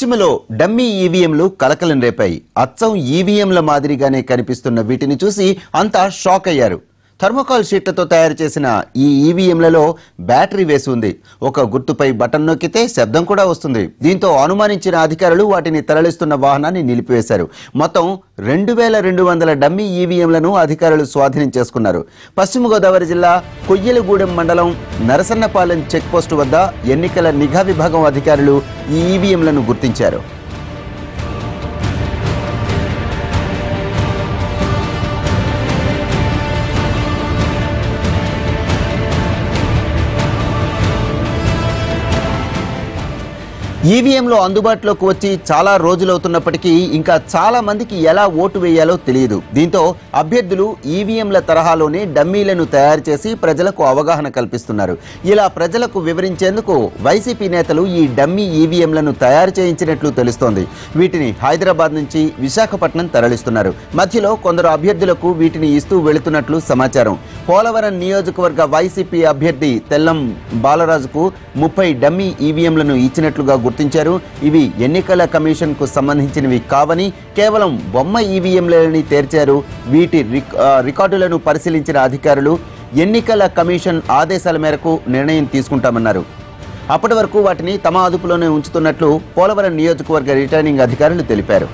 పశ్చిమలో dummy ఈవీఎంలు కలకలం రేపాయి. అచ్చం ఈవీఎంల మాదిరిగానే కనిపిస్తున్న వీటిని చూసి అంతా షాక్ అయ్యారు. థర్మోకాల్ షీట్లతో తయారు చేసిన ఈ ఈవీఎంలలో బ్యాటరీ వేసి ఉంది. ఒక గుర్తుపై బటన్ నొక్కితే శబ్దం కూడా వస్తుంది. దీంతో అనుమానించిన అధికారులు వాటిని తరలిస్తున్న వాహనాన్ని నిలిపివేశారు. మొత్తం రెండు వేల రెండు వందల డమ్మీ ఈవీఎంలను అధికారులు స్వాధీనం చేసుకున్నారు. పశ్చిమ గోదావరి జిల్లా కొయ్యలగూడెం మండలం నరసన్నపాలెం చెక్పోస్టు వద్ద ఎన్నికల నిఘా విభాగం అధికారులు ఈ ఈవీఎంలను గుర్తించారు. ఈవీఎంలు అందుబాటులోకి వచ్చి చాలా రోజులవుతున్నప్పటికీ ఇంకా చాలా మందికి ఎలా ఓటు వేయాలో తెలియదు. దీంతో అభ్యర్థులు ఈవీఎంల తరహాలోనే డమ్మీలను తయారు చేసి ప్రజలకు అవగాహన కల్పిస్తున్నారు. ఇలా ప్రజలకు వివరించేందుకు వైసీపీ నేతలు ఈ డమ్మీ ఈవీఎంలను తయారు చేయించినట్లు తెలుస్తోంది. వీటిని హైదరాబాద్ నుంచి విశాఖపట్నం తరలిస్తున్నారు. మధ్యలో కొందరు అభ్యర్థులకు వీటిని ఇస్తూ వెళుతున్నట్లు సమాచారం. పోలవరం నియోజకవర్గ వైసీపీ అభ్యర్థి తెల్లం బాలరాజుకు ముప్పై డమ్మీ ఈవీఎంలను ఇచ్చినట్లుగా గుర్తించారు. ఇవి ఎన్నికల కమిషన్కు సంబంధించినవి కావని కేవలం బొమ్మ ఈవీఎంలని తేర్చారు. వీటి రికార్డులను పరిశీలించిన అధికారులు ఎన్నికల కమిషన్ ఆదేశాల మేరకు నిర్ణయం తీసుకుంటామన్నారు. అప్పటి వరకు వాటిని తమ అదుపులోనే ఉంచుతున్నట్లు పోలవరం నియోజకవర్గ రిటర్నింగ్ అధికారులు తెలిపారు.